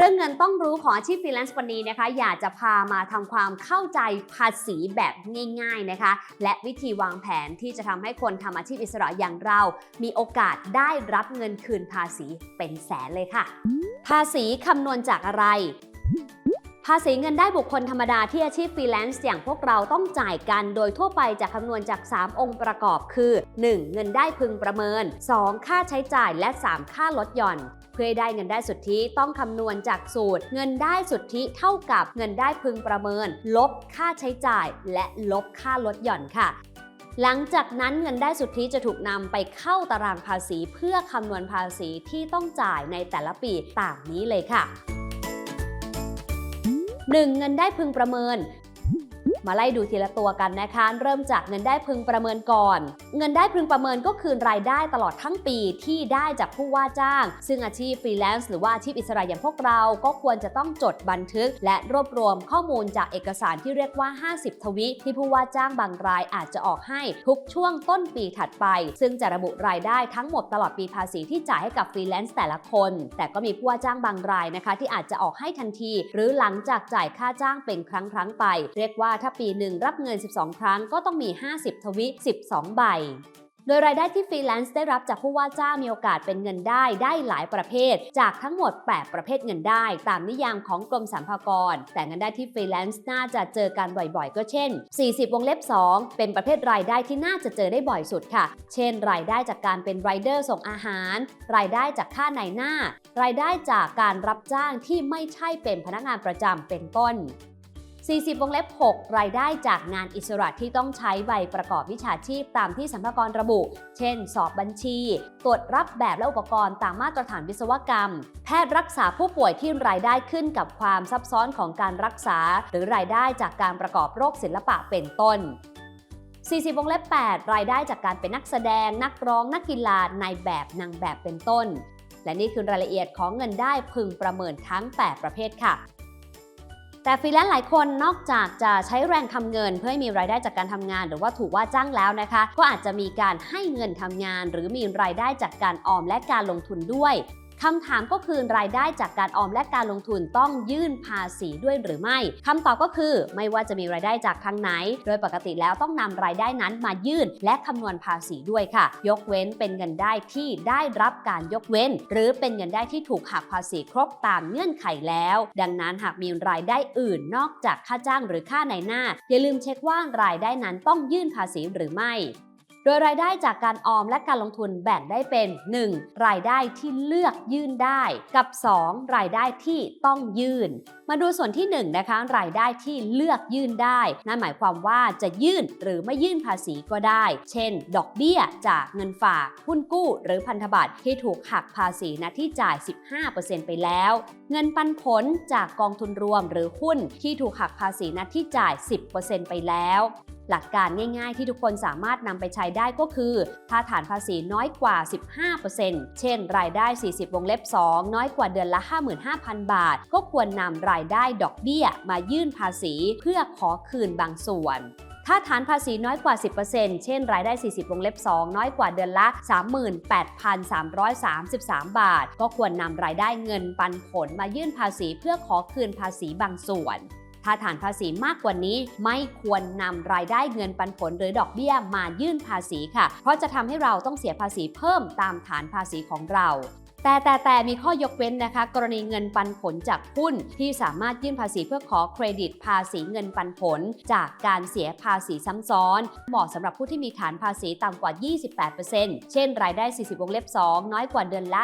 เรื่องเงินต้องรู้ของอาชีพฟรีแลนซ์วันนี้นะคะ อยากจะพามาทำความเข้าใจภาษีแบบง่ายๆนะคะ และวิธีวางแผนที่จะทำให้คนทำอาชีพอิสระอย่างเรา มีโอกาสได้รับเงินคืนภาษีเป็นแสนเลยค่ะ ภาษีคำนวณจากอะไร ภาษีเงินได้บุคคลธรรมดาที่อาชีพฟรีแลนซ์อย่างพวกเราต้องจ่ายกัน โดยทั่วไปจะคำนวณจาก 3 องค์ประกอบคือ 1. เงินได้พึงประเมิน 2. ค่าใช้จ่ายและ 3 ค่าลดหย่อน เพื่อให้ได้เงินได้สุทธิต้องคำนวณจากสูตร เงินได้สุทธิเท่ากับเงินได้พึงประเมิน ลบค่าใช้จ่าย และลบค่าลดหย่อนค่ะหลังจากนั้นเงินได้สุทธิจะถูกนำไปเข้าตารางภาษีเพื่อคำนวณภาษีที่ต้องจ่ายในแต่ละปีตามนี้เลยค่ะ 1. เงินได้พึงประเมิน มาไล่ดูทีละตัวกันนะคะ เริ่มจากเงินได้พึงประเมินก่อน เงินได้พึงประเมินก็คือรายได้ตลอดทั้งปีที่ได้จากผู้ว่าจ้าง ซึ่งอาชีพฟรีแลนซ์หรือว่าอาชีพอิสระอย่างพวกเราก็ควรจะต้องจดบันทึก และรวบรวมข้อมูลจากเอกสารที่เรียกว่า 50 ทวิ ที่ผู้ว่าจ้างบางรายอาจจะออกให้ทุกช่วงต้นปีถัดไป ซึ่งจะระบุรายได้ทั้งหมดตลอดปีภาษีที่จ่ายให้กับฟรีแลนซ์แต่ละคน แต่ก็มีผู้ว่าจ้างบางรายนะคะ ที่อาจจะออกให้ทันที หรือหลังจากจ่ายค่าจ้างเป็นครั้งครั้งๆไป เรียกว่าถ้าปีหนึ่งรับเงิน 12 ครั้งก็ต้องมี 50 ทวิ 12 ใบ โดยรายได้ที่ฟรีแลนซ์ได้รับจากผู้ว่าจ้างมีโอกาสเป็นเงินได้ได้หลายประเภท จากทั้งหมด 8 ประเภทเงินได้ ตามนิยามของกรมสรรพากร แต่เงินได้ที่ฟรีแลนซ์น่าจะเจอกันบ่อยๆ ก็เช่น 40 วงเล็บ 2 เป็นประเภทรายได้ที่น่าจะเจอได้บ่อยสุดค่ะ เช่น รายได้จากการเป็นไรเดอร์ส่งอาหาร รายได้จากค่าในหน้า รายได้จากการรับจ้างที่ไม่ใช่เป็นพนักงานประจำเป็นต้น 40 วงเล็บ 6 รายได้จากงานอิสระที่ต้องใช้ใบประกอบวิชาชีพตามที่สัมภากระบุ เช่น สอบบัญชี ตรวจรับแบบและอุปกรณ์ตามมาตรฐานวิศวกรรม แพทย์รักษาผู้ป่วยที่รายได้ขึ้นกับความซับซ้อนของการรักษา หรือรายได้จากการประกอบโรคศิลปะเป็นต้น40วงเล็บ 8 รายได้จากการเป็นนักแสดง นักร้อง นักกีฬา นายแบบ นางแบบ เป็นต้น และนี่คือรายละเอียดของเงินได้พึงประเมินทั้ง 8 ประเภทค่ะ แต่ฟรีแลนซ์หลายคนนอกจากจะใช้แรงทำเงิน เพื่อให้มีรายได้จากการทำงาน หรือว่าถูกว่าจ้างแล้วนะคะ ก็อาจจะมีการให้เงินทำงาน หรือมีรายได้จากการออมและการลงทุนด้วย คำถามก็คือรายได้จากการออมและการลงทุนต้องยื่นภาษีด้วยหรือไม่คำตอบก็คือไม่ว่าจะมีรายได้จากทางไหน โดยปกติแล้วต้องนำรายได้นั้นมายื่น และคำนวณภาษีด้วยค่ะ ยกเว้นเป็นเงินได้ที่ได้รับการยกเว้น หรือเป็นเงินได้ที่ถูกหักภาษีครบตามเงื่อนไขแล้ว ดังนั้นหากมีรายได้อื่นนอกจากค่าจ้างหรือค่าในหน้า อย่าลืมเช็คว่ารายได้นั้นต้องยื่นภาษีหรือไม่ โดยรายได้จากการออมและการลงทุนแบ่งได้เป็น 1. รายได้ที่เลือกยื่นได้ กับ 2. รายได้ที่ต้องยื่น มาดูส่วนที่ 1 นะคะ รายได้ที่เลือกยื่นได้ นั่นหมายความว่าจะยื่นหรือไม่ยื่นภาษีก็ได้ เช่น ดอกเบี้ยจากเงินฝากหุ้นกู้ หรือพันธบัตรที่ถูกหักภาษีณที่จ่าย 15%ไปแล้ว เงินปันผลจากกองทุนรวมหรือหุ้นที่ถูกหักภาษีณที่จ่าย 10%ไปแล้ว หลักการง่ายๆ ที่ทุกคนสามารถนำไปใช้ได้ก็คือ ถ้าฐานภาษีน้อยกว่า 15%เช่น รายได้ 40 วงเล็บ 2 น้อยกว่าเดือนละ 55,000 บาท ก็ควรนำรายได้ดอกเบี้ยมายื่นภาษีเพื่อขอคืนบางส่วนถ้าฐานภาษีน้อยกว่า 10%เช่น รายได้ 40 วงเล็บ 2 น้อยกว่าเดือนละ 38,333 บาท ก็ควรนำรายได้เงินปันผลมายื่นภาษีเพื่อขอคืนภาษีบางส่วน ถ้าฐานภาษีมากกว่านี้ไม่ควรนำรายได้เงินปันผลหรือดอกเบี้ยมายื่นภาษีค่ะ เพราะจะทำให้เราต้องเสียภาษีเพิ่มตามฐานภาษีของเรา แต่แต่แต่มีข้อยกเว้นนะคะ กรณีเงินปันผลจากหุ้นที่สามารถยื่นภาษีเพื่อขอเครดิตภาษีเงินปันผล จากการเสียภาษีซ้ำซ้อน เหมาะสำหรับผู้ที่มีฐานภาษีต่ำกว่า 28%เช่น รายได้ 40 วงเล็บ 2 น้อยกว่าเดือนละ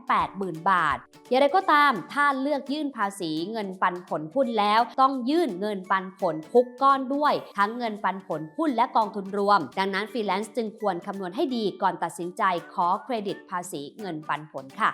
180,000 บาท อย่างไรก็ตาม ถ้าเลือกยื่นภาษีเงินปันผลหุ้นแล้ว ต้องยื่นเงินปันผลทุกก้อนด้วย ทั้งเงินปันผลหุ้นและกองทุนรวม ดังนั้นฟรีแลนซ์จึงควรคำนวณให้ดีก่อนตัดสินใจขอเครดิตภาษีเงินปันผลค่ะ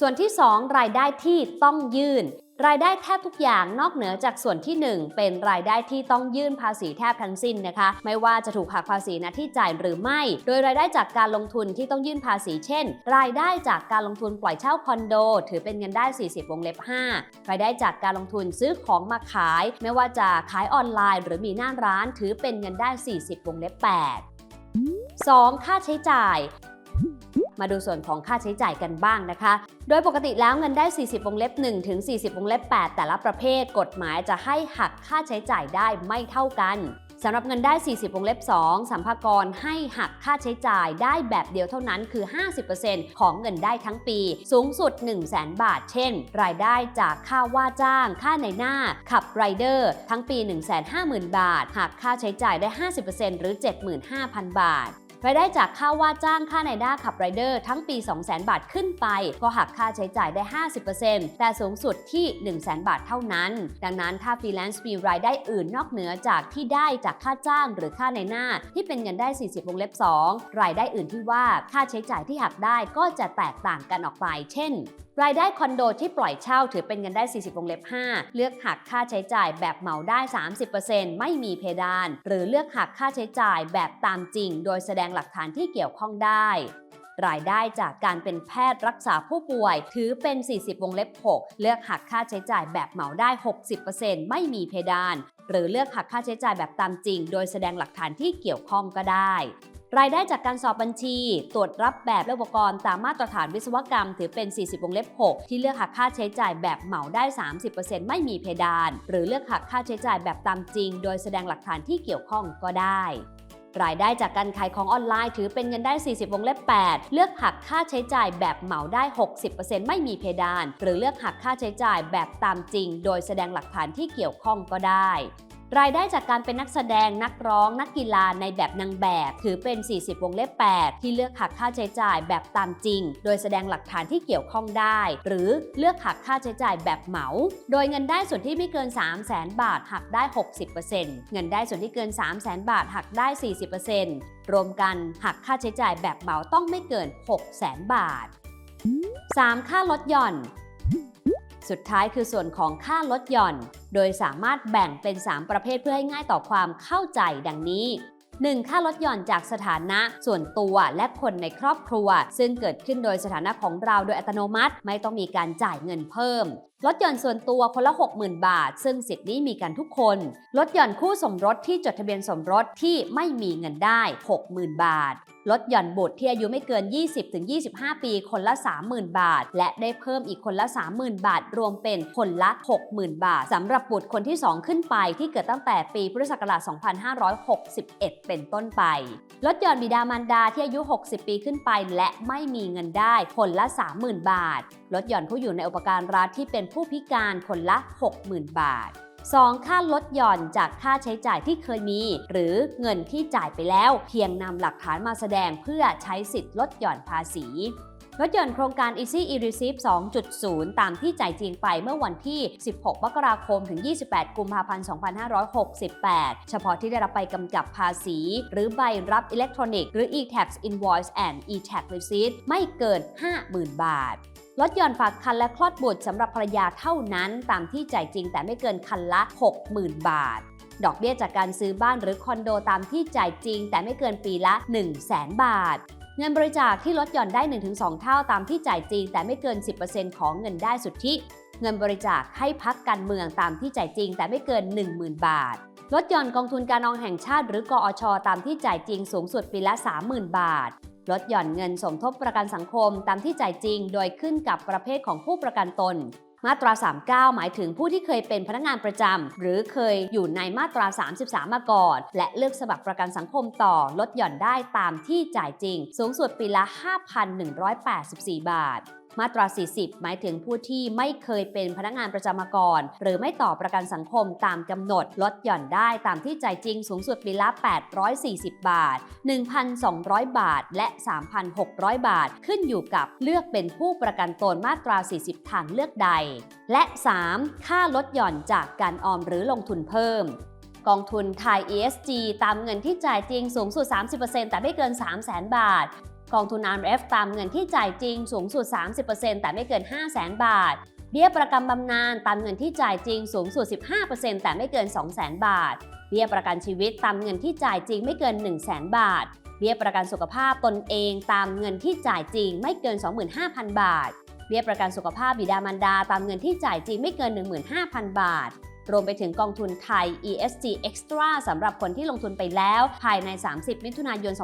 ส่วนที่ 2 รายได้ที่ต้องยื่น รายได้แทบทุกอย่างนอกเหนือจากส่วนที่ 1 เป็นรายได้ที่ต้องยื่นภาษีแทบทั้งสิ้นนะคะ ไม่ว่าจะถูกหักภาษีณที่จ่ายหรือไม่ โดยรายได้จากการลงทุนที่ต้องยื่นภาษีเช่น รายได้จากการลงทุนปล่อยเช่าคอนโด ถือเป็นเงินได้ 40 วงเล็บ 5 รายได้จากการลงทุนซื้อของมาขาย ไม่ว่าจะขายออนไลน์ หรือมีหน้าร้าน ถือเป็นเงินได้ 40 วงเล็บ 8 2. ค่าใช้จ่าย มาดูส่วนของค่าใช้จ่ายกันบ้างนะคะ โดยปกติแล้วเงินได้ 40 วงเล็บ1ถึง 40 วงเล็บ 8 แต่ละประเภทกฎหมายจะให้หักค่าใช้จ่ายได้ไม่เท่ากันสำหรับเงินได้ 40 วงเล็บ 2 สัมภากรให้หักค่าใช้จ่ายได้แบบเดียวเท่านั้นคือ 50%ของเงินได้ทั้งปี สูงสุด 1 0 0 0 0แบาท เช่น รายได้จากค่าว่าจ้าง ค่าในหน้า ขับไรเดอร์ ทั้งปี 150,000 บาท หักค่าใช้จ่ายได้ 50%หรือ 75,000 บาท รายได้จากค่าว่าจ้างค่าในหน้าขับไรเดอร์ทั้งปี 200,000 บาทขึ้นไป ก็หักค่าใช้จ่ายได้ 50%แต่สูงสุดที่ 100,000 บาทเท่านั้น ดังนั้นถ้าฟรีแลนซ์มีรายได้อื่นนอกเหนือจากที่ได้จากค่าจ้างหรือค่าในหน้า ที่เป็นเงินได้ 40 วงเล็บ 2 รายได้อื่นที่ว่าค่าใช้จ่ายที่หักได้ก็จะแตกต่างกันออกไป เช่น รายได้คอนโดที่ปล่อยเช่าถือเป็นเงินได้ 40 วงเล็บ 5 เลือกหักค่าใช้จ่ายแบบเหมาได้ 30%ไม่มีเพดาน หรือเลือกหักค่าใช้จ่ายแบบตามจริง โดยแสดงหลักฐานที่เกี่ยวข้องได้ รายได้จากการเป็นแพทย์รักษาผู้ป่วย ถือเป็น 40 วงเล็บ 6 เลือกหักค่าใช้จ่ายแบบเหมาได้ 60%ไม่มีเพดาน หรือเลือกหักค่าใช้จ่ายแบบตามจริง โดยแสดงหลักฐานที่เกี่ยวข้องก็ได้ รายได้จากการสอบบัญชี ตรวจรับแบบและอุปกรณ์ตามมาตรฐานวิศวกรรม ถือเป็น 40วงเล็บ 6 ที่เลือกหักค่าใช้จ่ายแบบเหมาได้ 30%ไม่มีเพดาน หรือเลือกหักค่าใช้จ่ายแบบตามจริง โดยแสดงหลักฐานที่เกี่ยวข้องก็ได้รายได้จากการขายของออนไลน์ถือเป็นเงินได้ 40 วงเล็บ 8 เลือกหักค่าใช้จ่ายแบบเหมาได้ 60%ไม่มีเพดาน หรือเลือกหักค่าใช้จ่ายแบบตามจริง โดยแสดงหลักฐานที่เกี่ยวข้องก็ได้ รายได้จากการเป็นนักแสดงนักร้องนักกีฬาในแบบนางแบบ ถือเป็น 40 วงเล็บ 8 ที่เลือกหักค่าใช้จ่ายแบบตามจริง โดยแสดงหลักฐานที่เกี่ยวข้องได้ หรือเลือกหักค่าใช้จ่ายแบบเหมา โดยเงินได้ส่วนที่ไม่เกิน 3 0 0 0 0 0บาทหักได้ 60%เงินได้ส่วนที่เกิน 3 0 0 0 0 0บาทหักได้ 40%รวมกันหักค่าใช้จ่ายแบบเหมาต้องไม่เกิน 6 0 0 0 0 0บาท 3. ค่าลดหย่อน สุดท้ายคือส่วนของค่าลดหย่อน โดยสามารถแบ่งเป็น 3 ประเภทเพื่อให้ง่ายต่อความเข้าใจดังนี้ 1. ค่าลดหย่อนจากสถานะส่วนตัวและคนในครอบครัว ซึ่งเกิดขึ้นโดยสถานะของเราโดยอัตโนมัติ ไม่ต้องมีการจ่ายเงินเพิ่มลดหย่อนส่วนตัวคนละ 60,000 บาท ซึ่งสิทธินี้มีกันทุกคนลดหย่อนคู่สมรสที่จดทะเบียนสมรสที่ไม่มีเงินได้ 60,000 บาทลดหย่อนบุตรที่อายุไม่เกิน 20-25 ปีคนละ 30,000 บาท และได้เพิ่มอีกคนละ 30,000 บาท รวมเป็นคนละ 60,000 บาทสำหรับบุตรคนที่ 2 ขึ้นไปที่เกิดตั้งแต่ปีพุทธศักราช 2561 เป็นต้นไป ลดหย่อนบิดามารดาที่อายุ 60 ปีขึ้นไป และไม่มีเงินได้คนละ 30,000 บาท ลดหย่อนผู้อยู่ในอุปการรัฐที่เป็นผู้พิการคนละ 60,000 บาท 2. ค่าลดหย่อนจากค่าใช้จ่ายที่เคยมี หรือเงินที่จ่ายไปแล้ว เพียงนำหลักฐานมาแสดงเพื่อใช้สิทธิ์ลดหย่อนภาษีลดหย่อนโครงการ Easy e-receive 2.0 ตามที่จ่ายจริงไปเมื่อวันที่ 16 มกราคม ถึง 28 กุมภาพันธ์ 2568 เฉพาะที่ได้รับใบกำกับภาษี หรือใบรับอิเล็กทรอนิกส์ หรือ e-tax invoice and e-tax receipt ไม่เกิน 50,000 บาท ลดหย่อนฝากคันและคลอดบุตรสำหรับภรรยาเท่านั้น ตามที่จ่ายจริงแต่ไม่เกินคันละ 60,000 บาท ดอกเบี้ยจากการซื้อบ้านหรือคอนโดตามที่จ่ายจริง แต่ไม่เกินปีละ 1 0 0 0 0 0บาท เงินบริจาคที่ลดหย่อนได้ 1-2 เท่าตามที่จ่ายจริง แต่ไม่เกิน 10%ของเงินได้สุทธิ เงินบริจาคให้พักการเมืองตามที่จ่ายจริง แต่ไม่เกิน 10,000 บาทลดหย่อนกองทุนการนองแห่งชาติหรือกอชตามที่จ่ายจริงสูงสุดปีละ 30,000 บาท ลดหย่อนเงินสมทบประกันสังคมตามที่จ่ายจริง โดยขึ้นกับประเภทของผู้ประกันตน มาตรา 39 หมายถึงผู้ที่เคยเป็นพนักงานประจำหรือเคยอยู่ในมาตรา 33 มาก่อน และเลือกสมัครประกันสังคมต่อ ลดหย่อนได้ตามที่จ่ายจริง สูงสุดปีละ 5,184 บาท มาตรา 40 หมายถึงผู้ที่ไม่เคยเป็นพนักงานประจำมาก่อน หรือไม่ต่อประกันสังคมตามกำหนด ลดหย่อนได้ตามที่จ่ายจริงสูงสุดปีละ 840 บาท 1,200 บาท และ 3,600 บาท ขึ้นอยู่กับเลือกเป็นผู้ประกันตนมาตรา 40 ทางเลือกใด และ 3. ค่าลดหย่อนจากการออมหรือลงทุนเพิ่มกองทุนไทย ESG ตามเงินที่จ่ายจริงสูงสุด 30%แต่ไม่เกิน 300,000 บาท กองทุน RMF ตามเงินที่จ่ายจริงสูงสุด 30%แต่ไม่เกิน 500,000 บาท เบี้ยประกันบำนาญตามเงินที่จ่ายจริงสูงสุด 15%แต่ไม่เกิน 200,000 บาท เบี้ยประกันชีวิตตามเงินที่จ่ายจริงไม่เกิน 100,000 บาท เบี้ยประกันสุขภาพตนเองตามเงินที่จ่ายจริงไม่เกิน 25,000 บาท เบี้ยประกันสุขภาพบิดามารดาตามเงินที่จ่ายจริงไม่เกิน 15,000 บาท รวมไปถึงกองทุนไทย ESG Extra สำหรับคนที่ลงทุนไปแล้วภายใน 30 มิถุนายน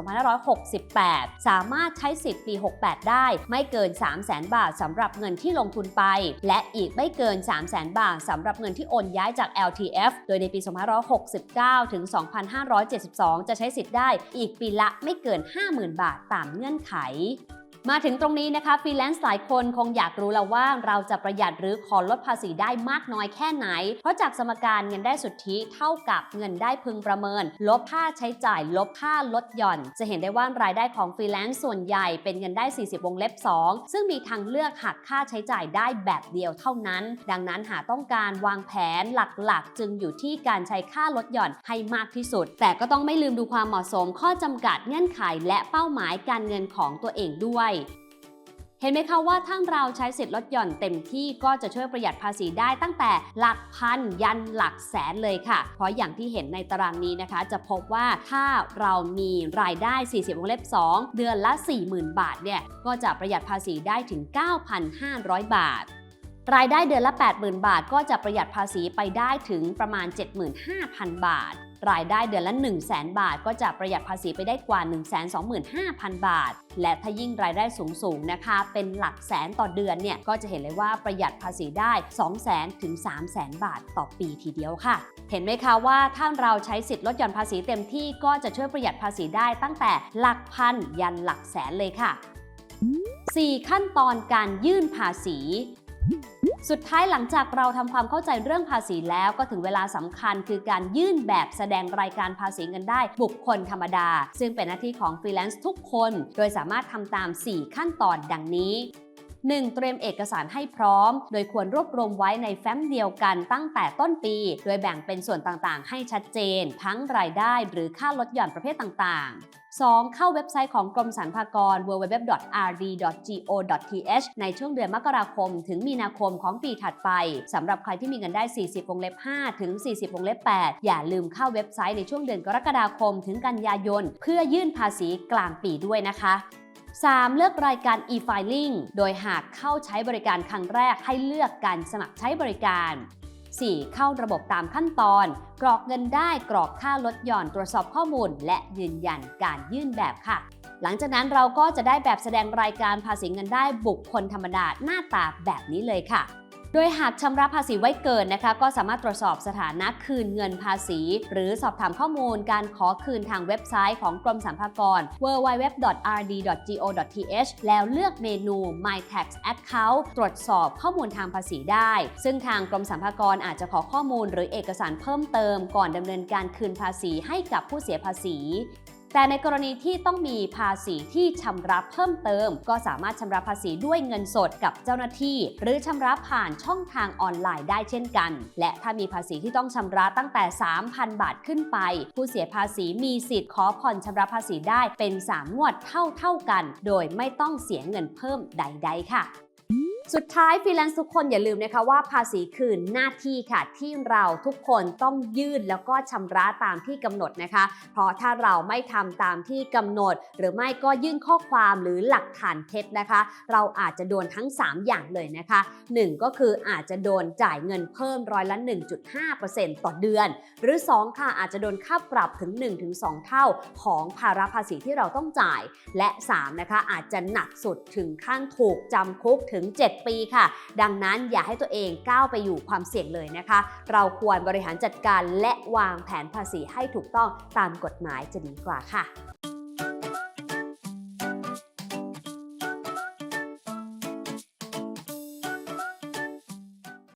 2568 สามารถใช้สิทธิ์ปี 68 ได้ ไม่เกิน 300,000บาทสำหรับเงินที่ลงทุนไป และอีกไม่เกิน 300,000บาทสำหรับเงินที่โอนย้ายจาก LTF โดยในปี 2569 ถึง 2572 จะใช้สิทธิ์ได้อีกปีละไม่เกิน 50,000 บาทตามเงื่อนไข มาถึงตรงนี้นะคะฟรีแลนซ์หลายคนคงอยากรู้แล้วว่าเราจะประหยัดหรือขอลดภาษีได้มากน้อยแค่ไหน เพราะจากสมการเงินได้สุทธิเท่ากับเงินได้พึงประเมิน ลบค่าใช้จ่าย ลบค่าลดหย่อน จะเห็นได้ว่ารายได้ของฟรีแลนซ์ส่วนใหญ่เป็นเงินได้ 40 วงเล็บ 2 ซึ่งมีทางเลือกหักค่าใช้จ่ายได้แบบเดียวเท่านั้น ดังนั้นหากต้องการวางแผนหลักๆ จึงอยู่ที่การใช้ค่าลดหย่อนให้มากที่สุด แต่ก็ต้องไม่ลืมดูความเหมาะสมข้อจำกัดเงื่อนไขและเป้าหมายการเงินของตัวเองด้วยเห็นไหมคะว่าถ้าเราใช้สิทธิ์ลดหย่อนเต็มที่ก็จะช่วยประหยัดภาษีได้ตั้งแต่หลักพันยันหลักแสนเลยค่ะ เพราะอย่างที่เห็นในตารางนี้นะคะ จะพบว่าถ้าเรามีรายได้ 40วงเล็บ 2 เดือนละ 40,000 บาทเนี่ยก็จะประหยัดภาษีได้ถึง 9,500 บาทรายได้เดือนละ 80,000 บาท ก็จะประหยัดภาษีไปได้ถึงประมาณ 75,000 บาท รายได้เดือนละ 1 0 0 0 0 0บาท ก็จะประหยัดภาษีไปได้กว่า 125,000 บาท และถ้ายิ่งรายได้สูงๆนะคะ เป็นหลักแสนต่อเดือนเนี่ยก็จะเห็นเลยว่าประหยัดภาษีได้ 200,000ถึง3 0 0 0 0 บาทต่อปีทีเดียวค่ะ เห็นไหมคะว่าถ้าเราใช้สิทธิ์ลดหย่อนภาษีเต็มที่ก็จะช่วยประหยัดภาษีได้ตั้งแต่หลักพันยันหลักแสนเลยค่ะ 4 ขั้นตอนการยื่นภาษี สุดท้ายหลังจากเราทำความเข้าใจเรื่องภาษีแล้วก็ถึงเวลาสำคัญคือการยื่นแบบแสดงรายการภาษีเงินได้บุคคลธรรมดา ซึ่งเป็นหน้าที่ของฟรีแลนซ์ทุกคน โดยสามารถทำตาม 4 ขั้นตอนดังนี้ 1. เตรียมเอกสารให้พร้อม โดยควรรวบรวมไว้ในแฟ้มเดียวกันตั้งแต่ต้นปี โดยแบ่งเป็นส่วนต่างๆ ให้ชัดเจน ทั้งรายได้หรือค่าลดหย่อนประเภทต่างๆ 2. เข้าเว็บไซต์ของกรมสรรพากร www.rd.go.th ในช่วงเดือนมกราคม ถึงมีนาคมของปีถัดไปสำหรับใครที่มีเงินได้ 40วงเล็บ5ถึง 40วงเล็บ8อย่าลืมเข้าเว็บไซต์ในช่วงเดือนกรกฎาคม ถึงกันยายน เพื่อยื่นภาษีกลางปีด้วยนะคะ 3. เลือกรายการ e-filing โดยหากเข้าใช้บริการครั้งแรกให้เลือกการสมัครใช้บริการ 4. เข้าระบบตามขั้นตอน กรอกเงินได้กรอกค่าลดหย่อนตรวจสอบข้อมูล และยืนยันการยื่นแบบค่ะ หลังจากนั้นเราก็จะได้แบบแสดงรายการภาษีเงินได้บุคคลธรรมดาหน้าตาแบบนี้เลยค่ะ โดยหากชำระภาษีไว้เกินนะคะ ก็สามารถตรวจสอบสถานะคืนเงินภาษี หรือสอบถามข้อมูลการขอคืนทางเว็บไซต์ของกรมสรรพากร www.rd.go.th แล้วเลือกเมนู My Tax Account ตรวจสอบข้อมูลทางภาษีได้ ซึ่งทางกรมสรรพากรอาจจะขอข้อมูลหรือเอกสารเพิ่มเติมก่อนดำเนินการคืนภาษีให้กับผู้เสียภาษี แต่ในกรณีที่ต้องมีภาษีที่ชำระเพิ่มเติม ก็สามารถชำระภาษีด้วยเงินสดกับเจ้าหน้าที่ หรือชำระผ่านช่องทางออนไลน์ได้เช่นกัน และถ้ามีภาษีที่ต้องชำระตั้งแต่ 3,000 บาทขึ้นไป ผู้เสียภาษีมีสิทธิ์ขอผ่อนชำระภาษีได้เป็น 3 งวดเท่าๆกัน โดยไม่ต้องเสียเงินเพิ่มใด ๆ ค่ะ สุดท้ายฟรีแลนซ์ทุกคนอย่าลืมนะคะว่าภาษีคืนหน้าที่ค่ะ ที่เราทุกคนต้องยื่นแล้วก็ชำระตามที่กำหนดนะคะ เพราะถ้าเราไม่ทำตามที่กำหนด หรือไม่ก็ยื่นข้อความหรือหลักฐานเท็จนะคะ เราอาจจะโดนทั้ง 3 อย่างเลยนะคะ 1 ก็คืออาจจะโดนจ่ายเงินเพิ่มร้อยละ 1.5%ต่อเดือน หรือ 2 ค่ะอาจจะโดนค่าปรับถึง 1-2 เท่าของภาระภาษีที่เราต้องจ่าย และ 3 นะคะอาจจะหนักสุดถึงขั้นถูกจำคุกถึง7 ปีค่ะ ดังนั้นอย่าให้ตัวเองก้าวไปอยู่ความเสี่ยงเลยนะคะ เราควรบริหารจัดการและวางแผนภาษีให้ถูกต้องตามกฎหมายจะดีกว่าค่ะ